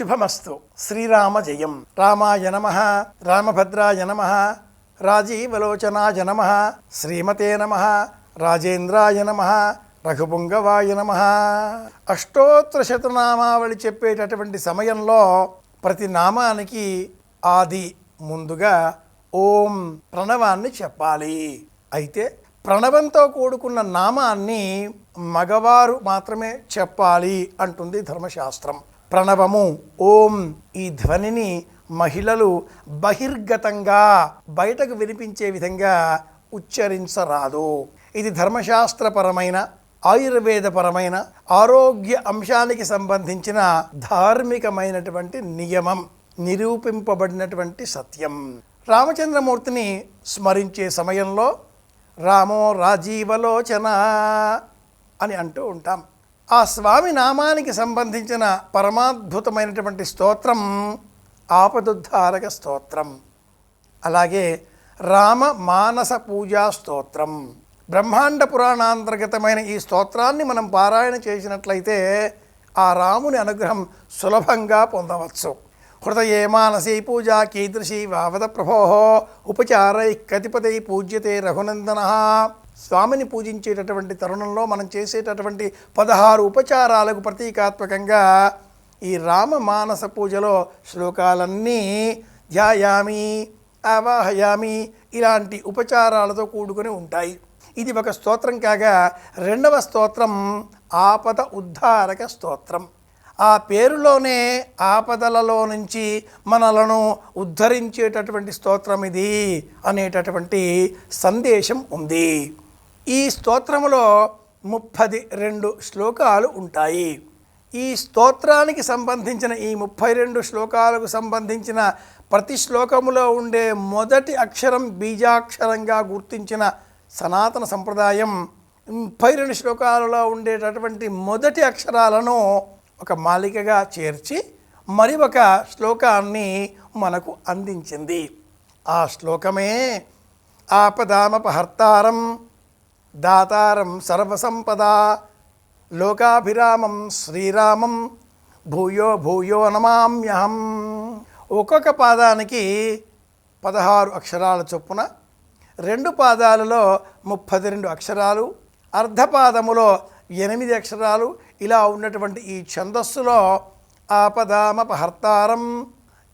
శుభమస్తు. శ్రీరామ జయం. రామాయ నమ. రామభద్రాయ నమ. రాజీవలోచనాయ నమ. శ్రీమతే నమ. రాజేంద్రాయ నమ. రఘుపుంగవాయ నమ. అష్టోత్తర శతనామావళి చెప్పేటటువంటి సమయంలో ప్రతి నామానికి ఆది ముందుగా ఓం ప్రణవాన్ని చెప్పాలి. అయితే ప్రణవంతో కూడుకున్న నామాన్ని మగవారు మాత్రమే చెప్పాలి అంటుంది ధర్మశాస్త్రం. ప్రణవము ఓం ఈ ధ్వనిని మహిళలు బహిర్గతంగా బయటకు వినిపించే విధంగా ఉచ్చరించరాదు. ఇది ధర్మశాస్త్రపరమైన ఆయుర్వేదపరమైన ఆరోగ్య అంశానికి సంబంధించిన ధార్మికమైనటువంటి నియమం నిరూపింపబడినటువంటి సత్యం. రామచంద్రమూర్తిని స్మరించే సమయంలో రామో రాజీవలోచన అని అంటూ ఉంటాం. ఆ స్వామి నామానికి సంబంధించిన పరమాద్భుతమైనటువంటి స్తోత్రం ఆపదుద్ధారక స్తోత్రం. అలాగే రామ మానస పూజా స్తోత్రం. బ్రహ్మాండ పురాణాంతర్గతమైన ఈ స్తోత్రాన్ని మనం పారాయణ చేసినట్లయితే ఆ రాముని అనుగ్రహం సులభంగా పొందవచ్చు. హృదయే మానసీ పూజా కీదృశీ వావద ప్రభో ఉపచారై కతిపదై పూజ్యతే రఘునందన. స్వామిని పూజించేటటువంటి తరుణంలో మనం చేసేటటువంటి పదహారు ఉపచారాలకు ప్రతీకాత్మకంగా ఈ రామ మానస పూజలో శ్లోకాలన్నీ ధ్యాయామి ఆవాహయామి ఇలాంటి ఉపచారాలతో కూడుకొని ఉంటాయి. ఇది ఒక స్తోత్రం కాగా రెండవ స్తోత్రం ఆపద ఉద్ధారక స్తోత్రం. ఆ పేరులోనే ఆపదలలో నుంచి మనలను ఉద్ధరించేటటువంటి స్తోత్రం ఇది అనేటటువంటి సందేశం ఉంది. ఈ స్తోత్రములో ముప్పది రెండు శ్లోకాలు ఉంటాయి. ఈ స్తోత్రానికి సంబంధించిన ఈ ముప్పై రెండు శ్లోకాలకు సంబంధించిన ప్రతి శ్లోకములో ఉండే మొదటి అక్షరం బీజాక్షరంగా గుర్తించిన సనాతన సంప్రదాయం ముప్పై రెండు శ్లోకాలలో ఉండేటటువంటి మొదటి అక్షరాలను ఒక మాలికగా చేర్చి మరి ఒక శ్లోకాన్ని మనకు అందించింది. ఆ శ్లోకమే ఆపదామపహర్తారం దాతారం సర్వసంపద లోకాభిరామం శ్రీరామం భూయో భూయో నమామ్యహం. ఒక్కొక్క పాదానికి పదహారు అక్షరాల చొప్పున రెండు పాదాలలో ముప్పది రెండు అక్షరాలు అర్ధపాదములో ఎనిమిది అక్షరాలు ఇలా ఉన్నటువంటి ఈ ఛందస్సులో ఆపదామపహర్తారం.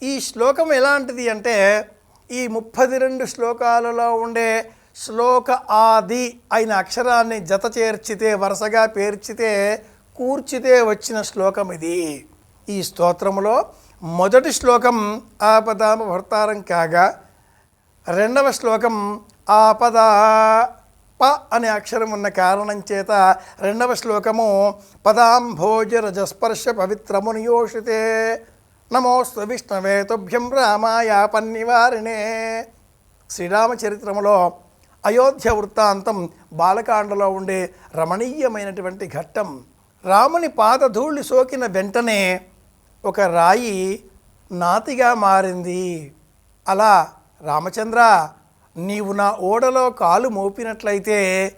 ఈ శ్లోకం ఎలాంటిది అంటే ఈ ముప్పది రెండు శ్లోకాలలో ఉండే శ్లోక ఆది అయిన అక్షరాన్ని జత చేర్చితే వరుసగా పేర్చితే కూర్చితే వచ్చిన శ్లోకం ఇది. ఈ స్తోత్రములో మొదటి శ్లోకం ఆపదామ భర్తారం కాగా రెండవ శ్లోకం ఆపదా ప అనే అక్షరం ఉన్న కారణం చేత రెండవ శ్లోకము పదాంభోజ రజస్పర్శ పవిత్రమునియోషితే నమోస్తు విష్ణవే తుభ్యం రామాయ పన్నివారిణే. శ్రీరామచరిత్రములో అయోధ్య వృత్తాంతం బాలకాండలో ఉండే రమణీయమైనటువంటి ఘట్టం. రాముని పాదధూళి సోకిన వెంటనే ఒక రాయి నాతిగా మారింది. అలా రామచంద్ర నీవు నా ఓడలో కాలు మోపినట్లయితే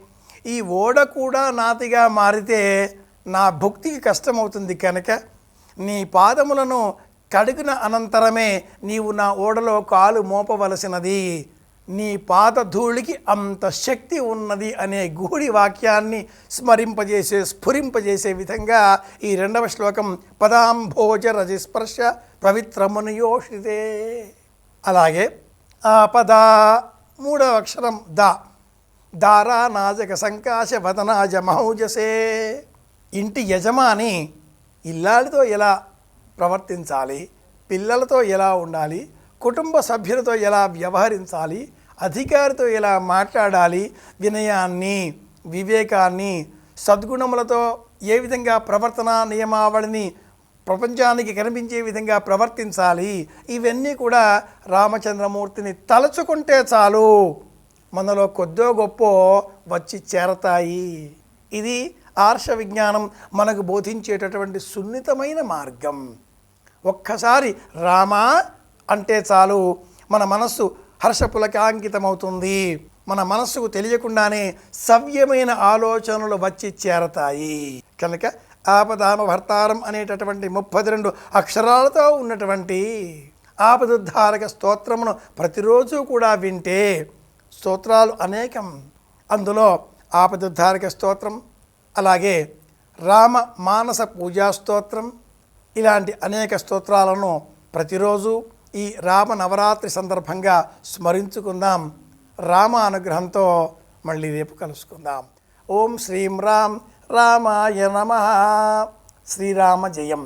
ఈ ఓడ కూడా నాతిగా మారితే నా భక్తికి కష్టమవుతుంది కనుక నీ పాదములను కడిగిన అనంతరమే నీవు నా ఓడలో కాలు మోపవలసినది. నీ పాత ధూళికి అంత శక్తి ఉన్నది అనే గూడి వాక్యాన్ని స్మరింపజేసే స్ఫురింపజేసే విధంగా ఈ రెండవ శ్లోకం పదాంభోజ రజస్పర్శ పవిత్రమునియోషితే అలాగే ఆపద మూడవ అక్షరం ద. దారా నాజక సంకాశ వదనాజ మహౌజసే. ఇంటి యజమాని ఇల్లాడితో ఎలా ప్రవర్తించాలి? పిల్లలతో ఎలా ఉండాలి? కుటుంబ సభ్యులతో ఎలా వ్యవహరించాలి? అధికారితో ఎలా మాట్లాడాలి? వినయాన్ని వివేకాన్ని సద్గుణములతో ఏ విధంగా ప్రవర్తన నియమావళిని ప్రపంచానికి కనిపించే విధంగా ప్రవర్తించాలి. ఇవన్నీ కూడా రామచంద్రమూర్తిని తలుచుకుంటే చాలు. మనలో కొద్దో గొప్ప వచ్చి చేరతాయి. ఇది ఆర్ష విజ్ఞానం మనకు బోధించేటటువంటి సున్నితమైన మార్గం. ఒక్కసారి రామా అంటే చాలు మన మనస్సు హర్షపులకాంకితమవుతుంది. మన మనస్సుకు తెలియకుండానే సవ్యమైన ఆలోచనలు వచ్చి చేరతాయి. కనుక ఆపదామ భర్తారం అనేటటువంటి ముప్పది రెండు అక్షరాలతో ఉన్నటువంటి ఆపదుద్ధారక స్తోత్రమును ప్రతిరోజు కూడా వింటే స్తోత్రాలు అనేకం. అందులో ఆపదుద్ధారక స్తోత్రం అలాగే రామ మానస పూజా స్తోత్రం ఇలాంటి అనేక స్తోత్రాలను ప్రతిరోజు ఈ రామ నవరాత్రి సందర్భంగా స్మరించుకుందాం. రామ అనుగ్రహంతో మళ్ళీ రేపు కలుసుకుందాం. ఓం శ్రీం రామ్ రామాయ నమ. శ్రీరామ జయం